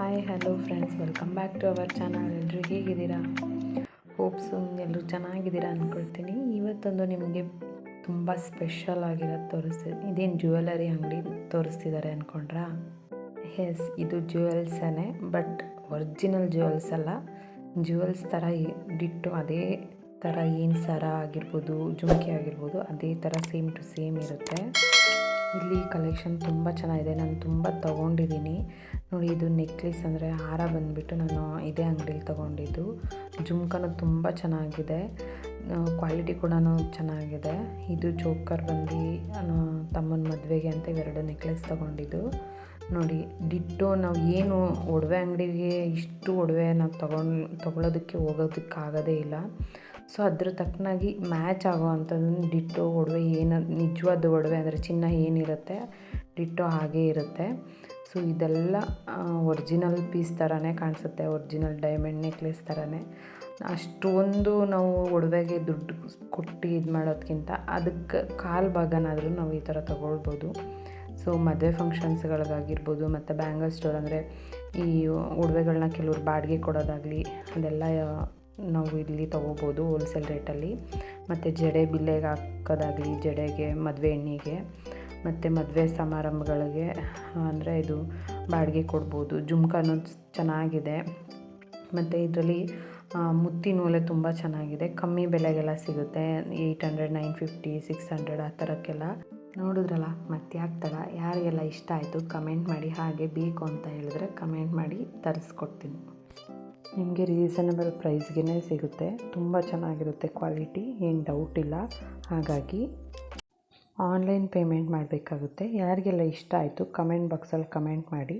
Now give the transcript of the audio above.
Hi hello friends welcome back to our channel ಎಲ್ಲರೂ ಹೇಗಿದ್ದೀರಾ? ಹೋಪ್ಸು ಎಲ್ಲರೂ ಚೆನ್ನಾಗಿದ್ದೀರಾ ಅಂದ್ಕೊಳ್ತೀನಿ ಇವತ್ತೊಂದು ನಿಮಗೆ ತುಂಬ ಸ್ಪೆಷಲ್ ಆಗಿರೋದು ತೋರಿಸ್ತೀನಿ ಇದೇನು ಜ್ಯುವೆಲರಿ ಅಂಗಡಿ ತೋರಿಸ್ತಿದ್ದಾರೆ ಅಂದ್ಕೊಂಡ್ರಾ ಎಸ್ ಇದು ಜ್ಯುವೆಲ್ಸೇ ಬಟ್ ಒರಿಜಿನಲ್ ಜ್ಯುವೆಲ್ಸ್ ಅಲ್ಲ. ಜ್ಯುವೆಲ್ಸ್ ಥರ ಬಿಟ್ಟು ಅದೇ ಥರ ಏನು ಸರ ಆಗಿರ್ಬೋದು, ಜುಮ್ಕಿ ಆಗಿರ್ಬೋದು, ಅದೇ ಥರ ಸೇಮ್ ಟು ಸೇಮ್ ಇರುತ್ತೆ. ಇಲ್ಲಿ ಕಲೆಕ್ಷನ್ ತುಂಬ ಚೆನ್ನಾಗಿದೆ. ನಾನು ತುಂಬ ತೊಗೊಂಡಿದ್ದೀನಿ. ನೋಡಿ, ಇದು ನೆಕ್ಲೆಸ್ ಅಂದರೆ ಹಾರ ಬಂದುಬಿಟ್ಟು ನಾನು ಇದೇ ಅಂಗಡಿಲಿ ತೊಗೊಂಡಿದ್ದು. ಜುಮ್ಕನು ತುಂಬ ಚೆನ್ನಾಗಿದೆ. ಕ್ವಾಲಿಟಿ ಕೂಡ ಚೆನ್ನಾಗಿದೆ. ಇದು ಜೋಕರ್ ಬಂದು ತಮ್ಮನ ಮದುವೆಗೆ ಅಂತ ಇವೆರಡು ನೆಕ್ಲೆಸ್ ತೊಗೊಂಡಿದ್ದು. ನೋಡಿ ಡಿಟ್ಟು ನಾವು ಏನು ಒಡವೆ ಅಂಗಡಿಗೆ ಇಷ್ಟು ಒಡವೆ ನಾವು ತಗೊಂಡು, ತೊಗೊಳೋದಕ್ಕೆ ಹೋಗೋದಕ್ಕಾಗೋದೇ ಇಲ್ಲ. ಸೊ ಅದ್ರ ತಕ್ಕನಾಗಿ ಮ್ಯಾಚ್ ಆಗೋ ಅಂಥದ್ದನ್ನು ಡಿಟ್ಟೋ ಒಡವೆ ಏನು ನಿಜವಾದ ಒಡವೆ ಅಂದರೆ ಚಿನ್ನ ಏನಿರುತ್ತೆ ಡಿಟ್ಟೋ ಹಾಗೇ ಇರುತ್ತೆ. ಸೊ ಇದೆಲ್ಲ ಒರಿಜಿನಲ್ ಪೀಸ್ ಥರನೇ ಕಾಣಿಸುತ್ತೆ, ಒರಿಜಿನಲ್ ಡೈಮಂಡ್ ನೆಕ್ಲೆಸ್ ಥರನೇ. ಅಷ್ಟೊಂದು ನಾವು ಒಡವೆಗೆ ದುಡ್ಡು ಕೊಟ್ಟು ಇದು ಮಾಡೋದಕ್ಕಿಂತ ಅದಕ್ಕೆ ಕಾಲು ಭಾಗನಾದರೂ ನಾವು ಈ ಥರ ತೊಗೊಳ್ಬೋದು. ಸೊ ಮದುವೆ ಫಂಕ್ಷನ್ಸ್ಗಳಿಗಾಗಿರ್ಬೋದು, ಮತ್ತು ಬ್ಯಾಂಗಲ್ ಸ್ಟೋರ್ ಅಂದರೆ ಈ ಒಡವೆಗಳನ್ನ ಕೆಲವ್ರು ಬಾಡಿಗೆ ಕೊಡೋದಾಗಲಿ ಅದೆಲ್ಲ ನಾವು ಇಲ್ಲಿ ತೊಗೋಬೋದು ಹೋಲ್ಸೇಲ್ ರೇಟಲ್ಲಿ ಮತ್ತು ಜಡೆ ಬಿಲ್ಲೆಗೆ ಹಾಕೋದಾಗಲಿ, ಜಡೆಗೆ, ಮದುವೆ ಎಣ್ಣೆಗೆ, ಮತ್ತು ಮದುವೆ ಸಮಾರಂಭಗಳಿಗೆ, ಅಂದರೆ ಇದು ಬಾಡಿಗೆ ಕೊಡ್ಬೋದು. ಜುಮ್ಕಾನು ಚೆನ್ನಾಗಿದೆ. ಮತ್ತು ಇದರಲ್ಲಿ ಮುತ್ತಿನ ಓಲೆ ತುಂಬ ಚೆನ್ನಾಗಿದೆ. ಕಮ್ಮಿ ಬೆಲೆಗೆಲ್ಲ ಸಿಗುತ್ತೆ. Eight hundred nine fifty six hundred ಆ ಥರಕ್ಕೆಲ್ಲ ನೋಡಿದ್ರಲ್ಲ, ಮತ್ತೆ ಆಗ್ತಲ್ಲ ಯಾರಿಗೆಲ್ಲ ಇಷ್ಟ ಆಯಿತು ಕಮೆಂಟ್ ಮಾಡಿ ಹಾಗೆ ಬೇಕು ಅಂತ ಹೇಳಿದ್ರೆ ಕಮೆಂಟ್ ಮಾಡಿ ತರಿಸ್ಕೊಡ್ತೀನಿ. ನಿಮಗೆ ರೀಸನಬಲ್ ಪ್ರೈಸ್ಗೆ ಸಿಗುತ್ತೆ. ತುಂಬ ಚೆನ್ನಾಗಿರುತ್ತೆ ಕ್ವಾಲಿಟಿ ಏನು ಡೌಟ್ ಇಲ್ಲ. ಹಾಗಾಗಿ ಆನ್ಲೈನ್ ಪೇಮೆಂಟ್ ಮಾಡಬೇಕಾಗುತ್ತೆ. ಯಾರಿಗೆಲ್ಲ ಇಷ್ಟ ಆಯಿತು ಕಮೆಂಟ್ ಬಾಕ್ಸಲ್ಲಿ ಕಮೆಂಟ್ ಮಾಡಿ.